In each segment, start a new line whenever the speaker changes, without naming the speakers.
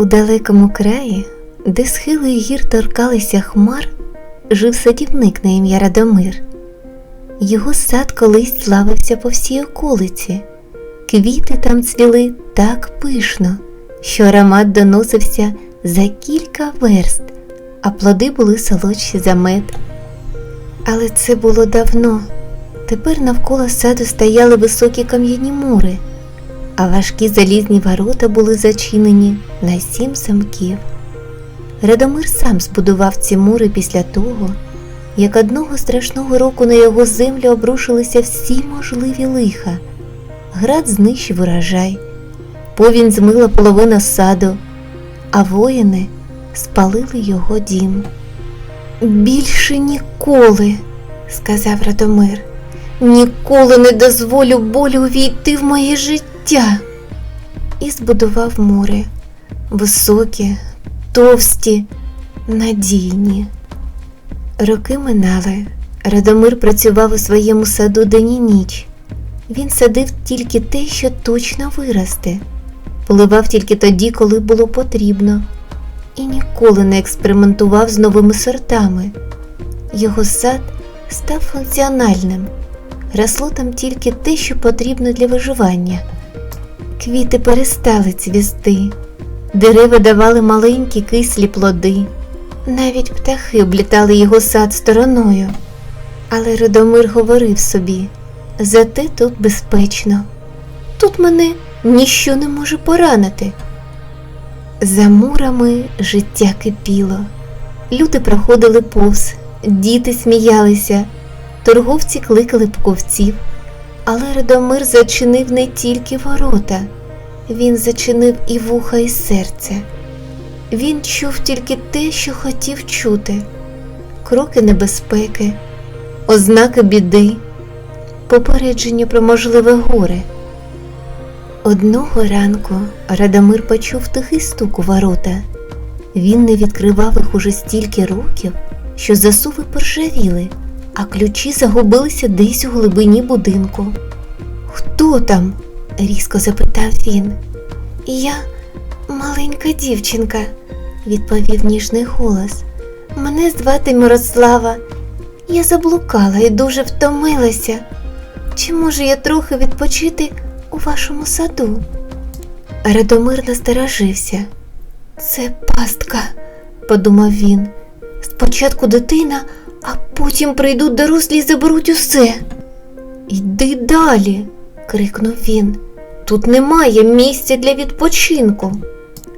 У далекому краї, де схили гір торкалися хмар, жив садівник на ім'я Радомир. Його сад колись славився по всій околиці. Квіти там цвіли так пишно, що аромат доносився за кілька верст, а плоди були солодші за мед. Але це було давно. Тепер навколо саду стояли високі кам'яні мури, а важкі залізні ворота були зачинені на сім замків. Радомир сам збудував ці мури після того, як одного страшного року на його землю обрушилися всі можливі лиха. Град знищив урожай, повінь змила половина саду, а воїни спалили його дім. Більше ніколи, сказав Радомир, ніколи не дозволю болю увійти в моє життя. І збудував мури високі, товсті, надійні. Роки минали. Радомир працював у своєму саду день і ніч. Він садив тільки те, що точно виросте, поливав тільки тоді, коли було потрібно, і ніколи не експериментував з новими сортами. Його сад став функціональним, росло там тільки те, що потрібно для виживання. Квіти перестали цвісти, дерева давали маленькі кислі плоди, навіть птахи облітали його сад стороною. Але Радомир говорив собі зате тут безпечно. Тут мене ніщо не може поранити. За мурами життя кипіло. Люди проходили повз, діти сміялися, торговці кликали покупців, але Радомир зачинив не тільки ворота, він зачинив і вуха, і серце. Він чув тільки те, що хотів чути: кроки небезпеки, ознаки біди, попередження про можливе горе. Одного ранку Радомир почув тихий стук у ворота. Він не відкривав їх уже стільки років, що засуви поржавіли, а ключі загубилися десь у глибині будинку. Хто там? різко запитав він. Я маленька дівчинка, відповів ніжний голос. Мене звати Мирослава. Я заблукала і дуже втомилася. Чи можу я трохи відпочити у вашому саду? Радомир насторожився. Це пастка, подумав він. Спочатку дитина, а потім прийдуть дорослі і заберуть усе. Йди далі, крикнув він. Тут немає місця для відпочинку.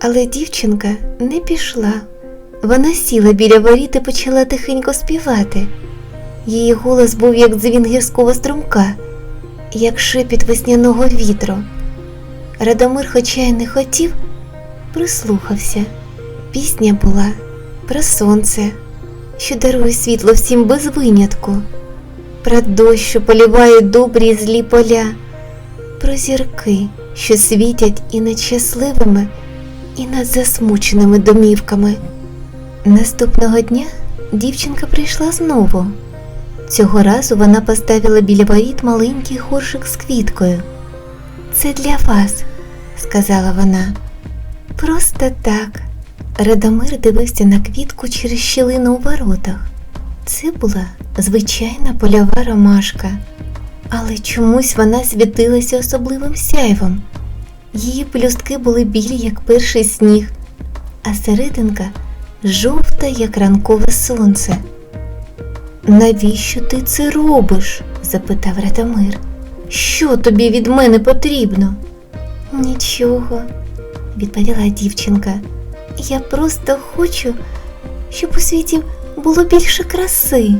Але дівчинка не пішла. Вона сіла біля воріт і почала тихенько співати. Її голос був як дзвін гірського струмка, як шепіт весняного вітру. Радомир, хоча й не хотів, прислухався. Пісня була про сонце, що дарує світло всім без винятку, про дощ, що поліває добрі і злі поля, про зірки, що світять і над щасливими, і над засмученими домівками. Наступного дня дівчинка прийшла знову. Цього разу вона поставила біля воріт маленький горшик з квіткою. Це для вас, сказала вона. Просто так. Радомир дивився на квітку через щілину у воротах. Це була звичайна польова ромашка, але чомусь вона світилася особливим сяйвом. Її пелюстки були білі, як перший сніг, а серединка жовта, як ранкове сонце. Навіщо ти це робиш? запитав Радомир. Що тобі від мене потрібно? Нічого, відповіла дівчинка. Я просто хочу, щоб у світі було більше краси.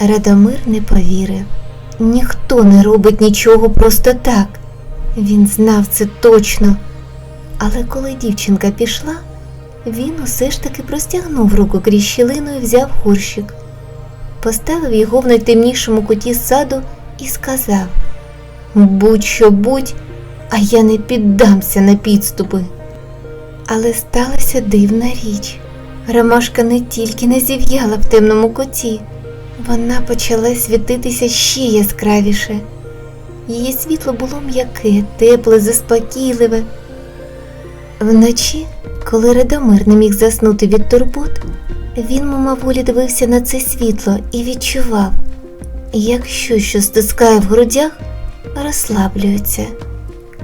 Радомир не повірив. Ніхто не робить нічого просто так. Він знав це точно. Але коли дівчинка пішла, він усе ж таки простягнув руку крізь щілину і взяв горщик поставив його в найтемнішому куті саду і сказав Будь-що будь, а я не піддамся на підступи. Але сталася дивна річ. Ромашка не тільки не зів'яла в темному коті, вона почала світитися ще яскравіше. Її світло було м'яке, тепле, заспокійливе. Вночі, коли Радомир не міг заснути від турбот, він мимоволі дивився на це світло і відчував, як щось, що стискає в грудях, розслаблюється.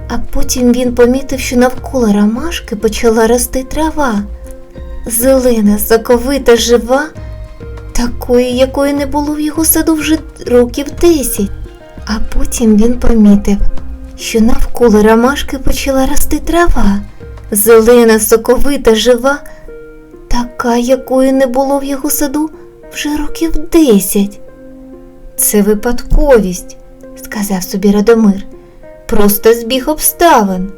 А потім він помітив, що навколо ромашки почала рости трава. Зелена, соковита, жива, такої, якої не було в його саду вже років десять. А потім він помітив, що навколо ромашки почала рости трава, зелена, соковита, жива, така, якої не було в його саду вже років десять. Це випадковість, сказав собі Радомир, просто збіг обставин.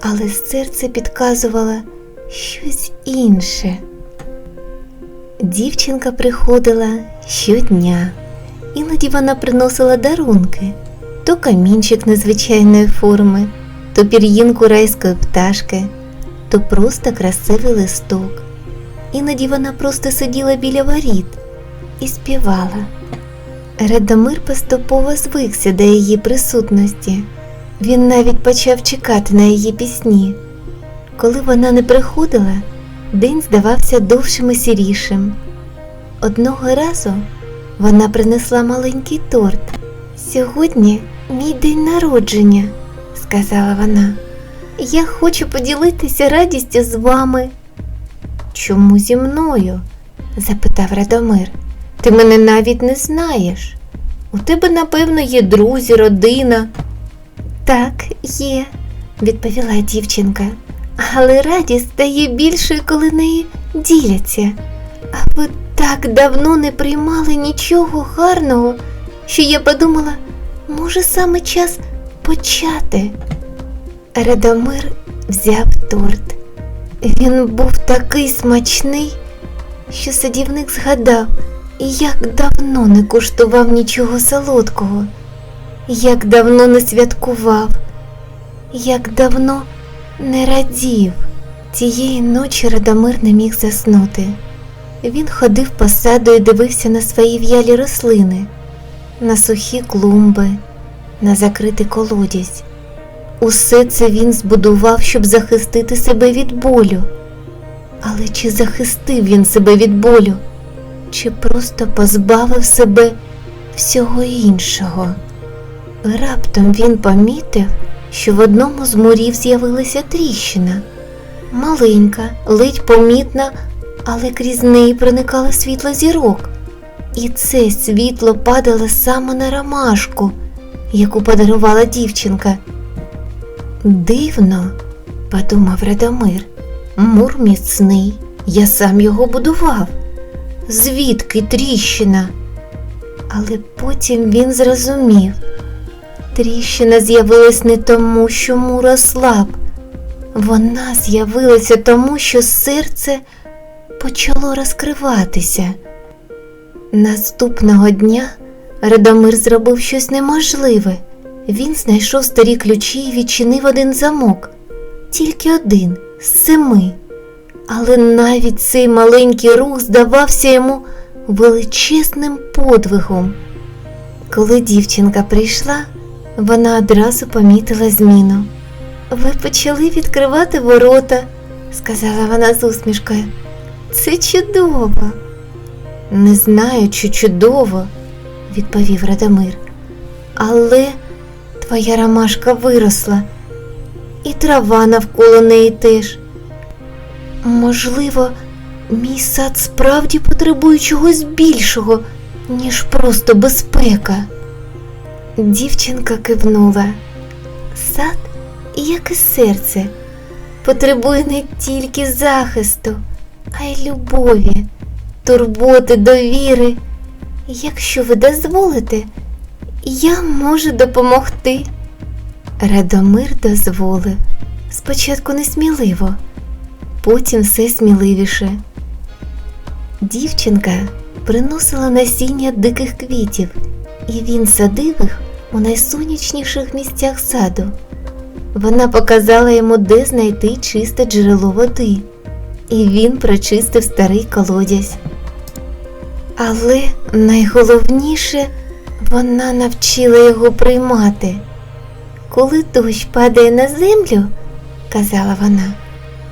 Але серце підказувало щось інше. Дівчинка приходила щодня. Іноді вона приносила дарунки то камінчик незвичайної форми, то пір'їнку райської пташки, то просто красивий листок. Іноді вона просто сиділа біля воріт і співала. Радомир поступово звикся до її присутності. Він навіть почав чекати на її пісні. Коли вона не приходила, день здавався довшим і сірішим. Одного разу вона принесла маленький торт. Сьогодні мій день народження, сказала вона. Я хочу поділитися радістю з вами. Чому зі мною? запитав Радомир. Ти мене навіть не знаєш. У тебе, напевно, є друзі, родина. Так, є, відповіла дівчинка. Але радість стає більшою, коли нею діляться. А ви так давно не приймали нічого гарного, що я подумала, може саме час почати. Радомир взяв торт. Він був такий смачний, що садівник згадав, як давно не куштував нічого солодкого, як давно не святкував, як давно не радів. Цієї ночі Радомир не міг заснути. Він ходив по саду і дивився на свої в'ялі рослини, на сухі клумби, на закритий колодязь. Усе це він збудував, щоб захистити себе від болю. Але чи захистив він себе від болю, чи просто позбавив себе всього іншого? Раптом він помітив, що в одному з мурів з'явилася тріщина. Маленька, ледь помітна, але крізь неї проникало світло зірок. І це світло падало саме на ромашку, яку подарувала дівчинка. Дивно, подумав Радомир, мур міцний, я сам його будував. Звідки тріщина? Але потім він зрозумів. Тріщина з'явилась не тому, що мур ослаб. Вона з'явилася тому, що серце почало розкриватися. Наступного дня Радомир зробив щось неможливе. Він знайшов старі ключі і відчинив один замок, тільки один з семи. Але навіть цей маленький рух здавався йому величезним подвигом. Коли дівчинка прийшла, вона одразу помітила зміну. Ви почали відкривати ворота, сказала вона з усмішкою. Це чудово. Не знаю, чи чудово, відповів Радомир. Але твоя ромашка виросла, і трава навколо неї теж. Можливо, мій сад справді потребує чогось більшого, ніж просто безпека. Дівчинка кивнула. Сад, як і серце, потребує не тільки захисту, а й любові, турботи, довіри. Якщо ви дозволите, я можу допомогти. Радомир дозволив. Спочатку несміливо, потім все сміливіше. Дівчинка приносила насіння диких квітів, і він садив їх у найсонячніших місцях саду. Вона показала йому, де знайти чисте джерело води, і він прочистив старий колодязь. Але найголовніше вона навчила його приймати. Коли дощ падає на землю, казала вона,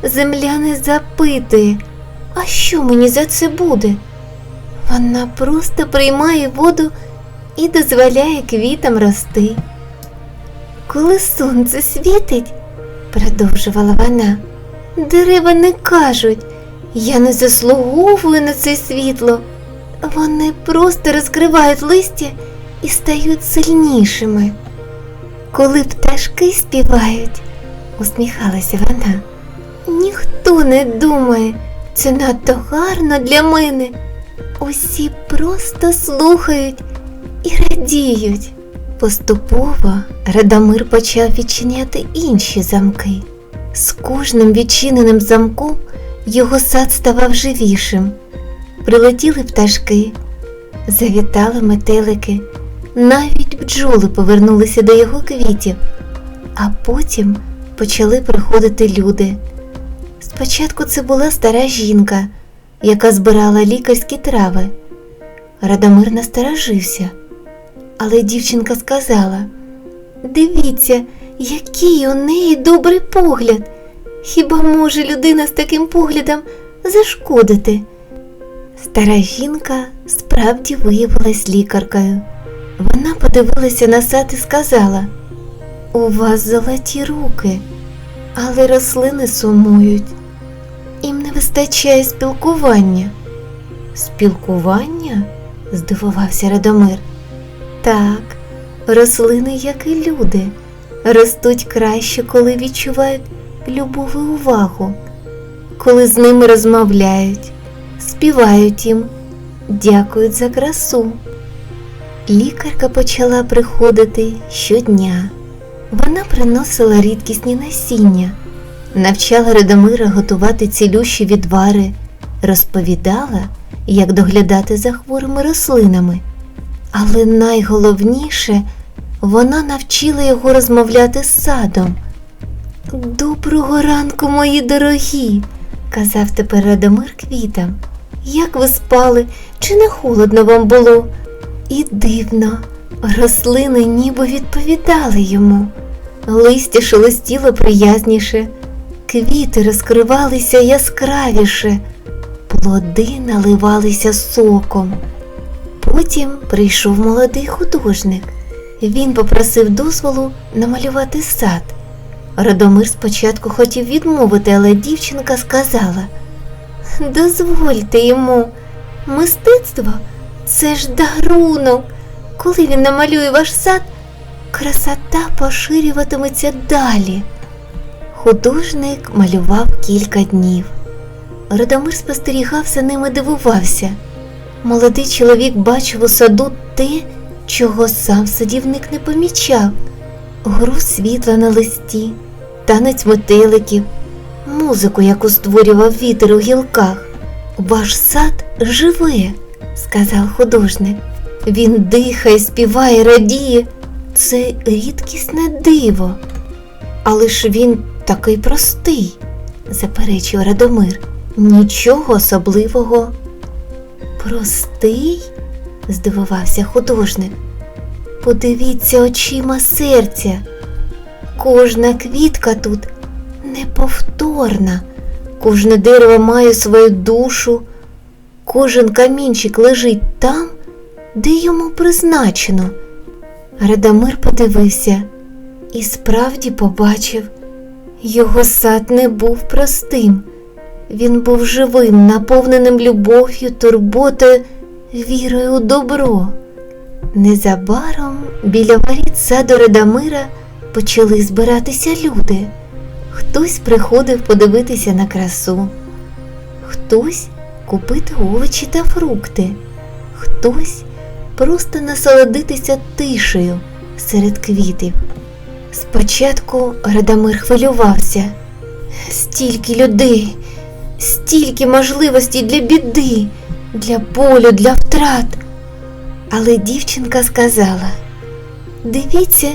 земля не запитує, а що мені за це буде? Вона просто приймає воду і дозволяє квітам рости. Коли сонце світить, продовжувала вона, дерева не кажуть, я не заслуговую на це світло. Вони просто розкривають листя і стають сильнішими. Коли пташки співають, усміхалася вона, ніхто не думає, це надто гарно для мене. Усі просто слухають і радіють. Поступово Радомир почав відчиняти інші замки. З кожним відчиненим замком його сад ставав живішим. Прилетіли пташки, завітали метелики, навіть бджоли повернулися до його квітів, а потім почали приходити люди. Спочатку це була стара жінка, яка збирала лікарські трави. Радомир насторожився, але дівчинка сказала: Дивіться, який у неї добрий погляд. Хіба може людина з таким поглядом зашкодити? Стара жінка справді виявилась лікаркою. Вона подивилася на сад і сказала: У вас золоті руки, але рослини сумують. Їм не вистачає спілкування. Спілкування? здивувався Радомир. Так, рослини, як і люди, ростуть краще, коли відчувають любов і увагу, коли з ними розмовляють, співають їм, дякують за красу. Лікарка почала приходити щодня. Вона приносила рідкісні насіння, навчала Радомира готувати цілющі відвари, розповідала, як доглядати за хворими рослинами. Але найголовніше, вона навчила його розмовляти з садом. Доброго ранку, мої дорогі, казав тепер Радомир квітам. Як ви спали, чи не холодно вам було? І дивно, рослини ніби відповідали йому. Листя шелестіло приязніше, квіти розкривалися яскравіше, плоди наливалися соком. Потім прийшов молодий художник. Він попросив дозволу намалювати сад. Радомир спочатку хотів відмовити, але дівчинка сказала Дозвольте йому, мистецтво це ж дарунок. Коли він намалює ваш сад, красота поширюватиметься далі. Художник малював кілька днів. Радомир спостерігав за ним і дивувався. Молодий чоловік бачив у саду те, чого сам садівник не помічав, гру світла на листі, танець метеликів, музику, яку створював вітер у гілках. Ваш сад живе, сказав художник. Він дихає, співає, радіє. Це рідкісне диво. Але ж він такий простий, заперечив Радомир. Нічого особливого. Простий? здивувався художник. Подивіться очима серця. Кожна квітка тут неповторна, кожне дерево має свою душу, кожен камінчик лежить там, де йому призначено. Радомир подивився і справді побачив, його сад не був простим. Він був живим, наповненим любов'ю, турботою, вірою у добро. Незабаром біля воріт саду Радомира почали збиратися люди. Хтось приходив подивитися на красу, хтось купити овочі та фрукти, хтось просто насолодитися тишею серед квітів. Спочатку Радомир хвилювався. Стільки людей, стільки можливостей для біди, для болю, для втрат. Але дівчинка сказала: дивіться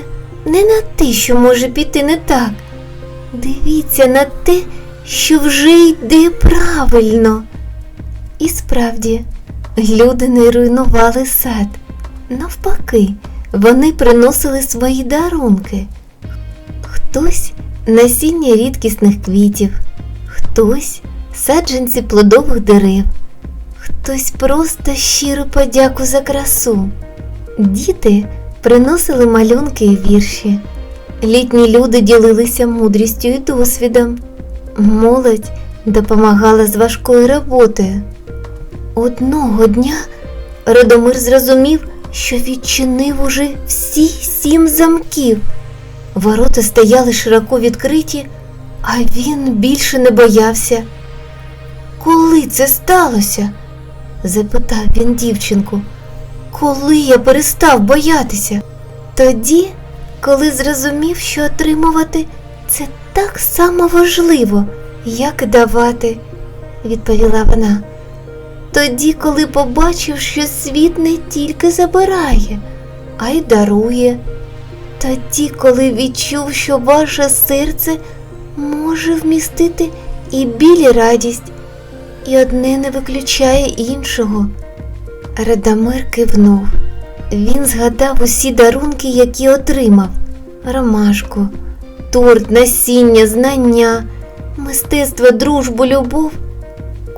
не на те, що може піти не так. Дивіться на те, що вже йде правильно. І справді, люди не руйнували сад. Навпаки, вони приносили свої дарунки. Хтось насіння рідкісних квітів, хтось саджанці плодових дерев, хтось просто щиру подяку за красу. Діти приносили малюнки і вірші. Літні люди ділилися мудрістю і досвідом. Молодь допомагала з важкою роботою. Одного дня Радомир зрозумів, що відчинив уже всі сім замків. Ворота стояли широко відкриті, а він більше не боявся. Коли це сталося? запитав він дівчинку. Коли я перестав боятися? Тоді, коли зрозумів, що отримувати це так само важливо, як давати, відповіла вона. Тоді, коли побачив, що світ не тільки забирає, а й дарує. Тоді, коли відчув, що ваше серце може вмістити і біль, і радість, і одне не виключає іншого. Радамир кивнув. Він згадав усі дарунки, які отримав: ромашку, торт, насіння, знання, мистецтво, дружбу, любов.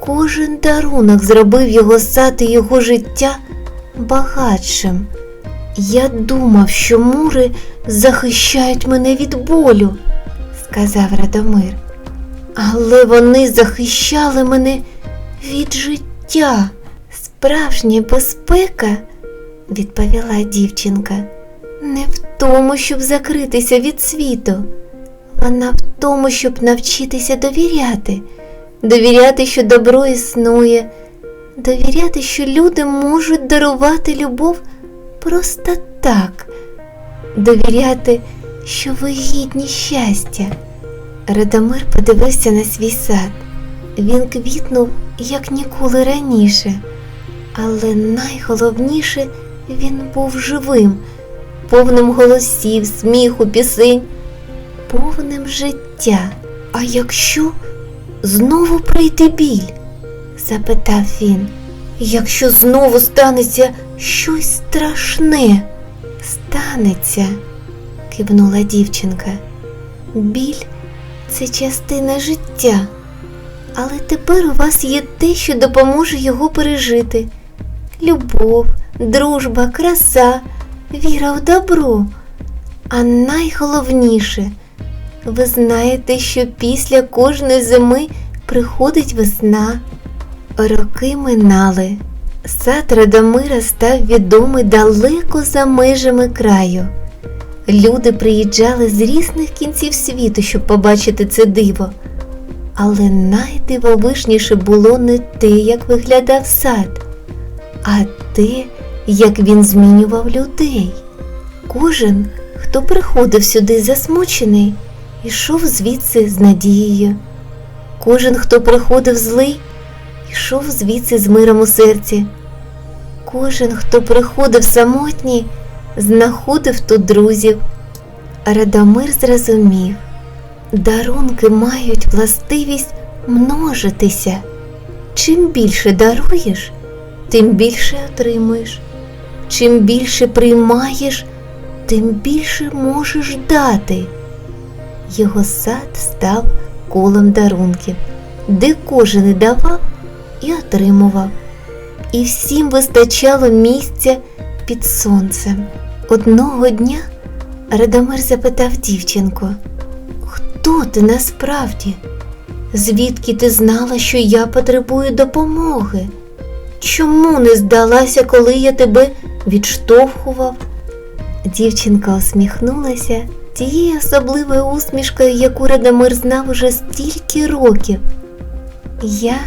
Кожен дарунок зробив його сад і його життя багатшим. Я думав, що мури захищають мене від болю, сказав Радомир. Але вони захищали мене від життя. Справжня безпека, відповіла дівчинка, не в тому, щоб закритися від світу. Вона в тому, щоб навчитися довіряти, довіряти, що добро існує, довіряти, що люди можуть дарувати любов просто так, довіряти, що ви гідні щастя. Радомир подивився на свій сад. Він квітнув, як ніколи раніше, але найголовніше він був живим, повним голосів, сміху, пісень, повним життя. А якщо знову прийде біль? запитав він. Якщо знову станеться щось страшне, станеться, кивнула дівчинка. Біль це частина життя, але тепер у вас є те, що допоможе його пережити. Любов, дружба, краса, віра в добро. А найголовніше, ви знаєте, що після кожної зими приходить весна. Роки минали. Сад Радомира став відомий далеко за межами краю. Люди приїжджали з різних кінців світу, щоб побачити це диво. Але найдивовижніше було не те, як виглядав сад, а те, як він змінював людей. Кожен, хто приходив сюди засмучений, йшов звідси з надією. Кожен, хто приходив злий, йшов звідси з миром у серці. Кожен, хто приходив самотній, знаходив тут друзів. Радомир зрозумів, дарунки мають властивість множитися. Чим більше даруєш, тим більше отримуєш. Чим більше приймаєш, тим більше можеш дати. Його сад став колом дарунків, де кожен давав і отримував, і всім вистачало місця під сонцем. Одного дня Радомир запитав дівчинку, хто ти насправді? Звідки ти знала, що я потребую допомоги? Чому не здалася, коли я тебе відштовхував? Дівчинка усміхнулася тією особливою усмішкою, яку Радомир знав уже стільки років. Я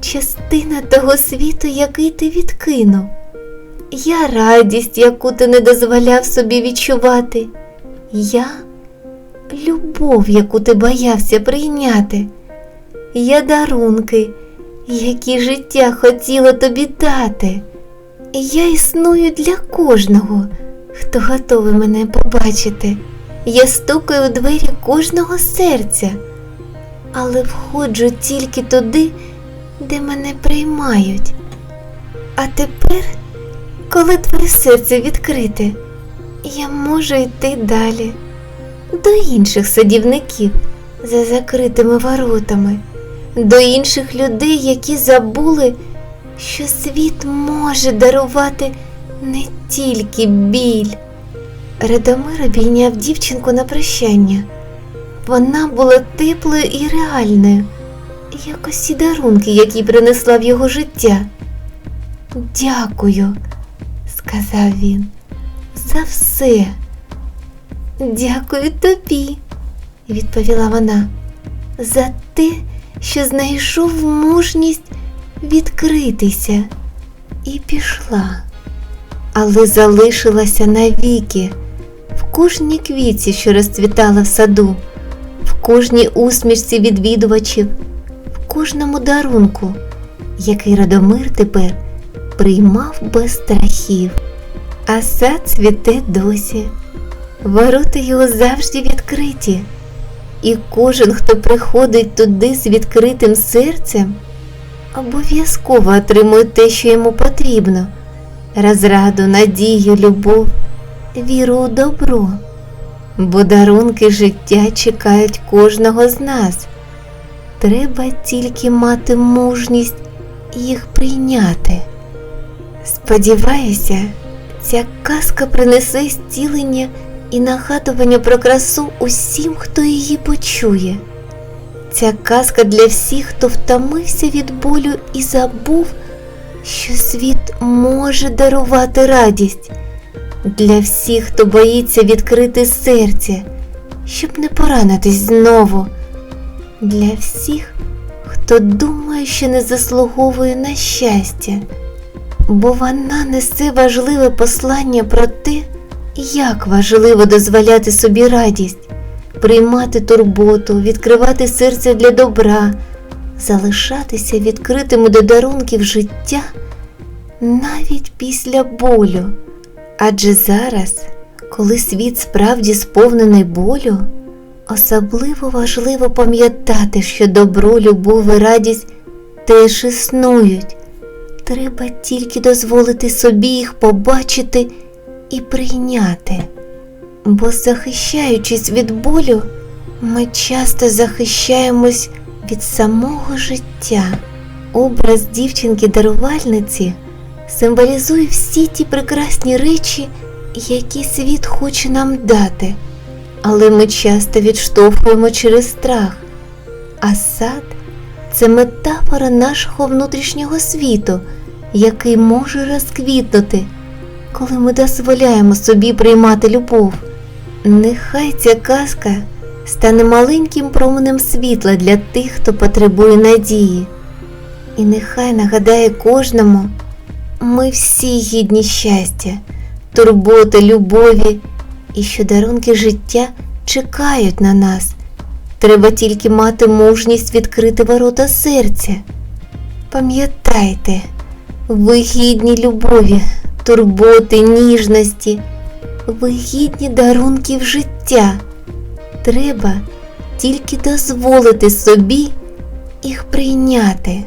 частина того світу, який ти відкинув. Я радість, яку ти не дозволяв собі відчувати. Я любов, яку ти боявся прийняти. Я дарунки, які життя хотіло тобі дати. Я існую для кожного, хто готовий мене побачити. Я стукаю у двері кожного серця, але входжу тільки туди, де мене приймають. А тепер, коли твоє серце відкрите, я можу йти далі до інших садівників, за закритими воротами, до інших людей, які забули, що світ може дарувати не тільки біль. Радомир обійняв дівчинку на прощання. Вона була теплою і реальною, як усі дарунки, які принесла в його життя. Дякую, сказав він, за все. Дякую тобі, відповіла вона, за те, що знайшов мужність відкритися і пішла, але залишилася навіки в кожній квітці, що розцвітала в саду, в кожній усмішці відвідувачів, в кожному дарунку, який Радомир тепер приймав без страхів. А сад цвіте досі. Ворота його завжди відкриті, і кожен, хто приходить туди з відкритим серцем, обов'язково отримує те, що йому потрібно розраду, надію, любов, віру у добро. Бо дарунки життя чекають кожного з нас. Треба тільки мати мужність їх прийняти. Сподіваюся, ця казка принесе зцілення і нагадування про красу усім, хто її почує. Ця казка для всіх, хто втомився від болю і забув, що світ може дарувати радість, для всіх, хто боїться відкрити серце, щоб не поранитись знову, для всіх, хто думає, що не заслуговує на щастя, бо вона несе важливе послання про те, як важливо дозволяти собі радість, приймати турботу, відкривати серце для добра, залишатися відкритими до дарунків життя навіть після болю. Адже зараз, коли світ справді сповнений болю, особливо важливо пам'ятати, що добро, любов і радість теж існують. Треба тільки дозволити собі їх побачити і прийняти. Бо, захищаючись від болю, ми часто захищаємось від самого життя. Образ дівчинки-дарувальниці символізує всі ті прекрасні речі, які світ хоче нам дати, але ми часто відштовхуємо через страх. А сад це метафора нашого внутрішнього світу, який може розквітнути, коли ми дозволяємо собі приймати любов. Нехай ця казка стане маленьким променем світла для тих, хто потребує надії. І нехай нагадає кожному, ми всі гідні щастя, турботи, любові, і що дарунки життя чекають на нас. Треба тільки мати мужність відкрити ворота серця. Пам'ятайте, ви гідні любові, турботи, ніжності, ви гідні дарунків життя. Треба тільки дозволити собі їх прийняти.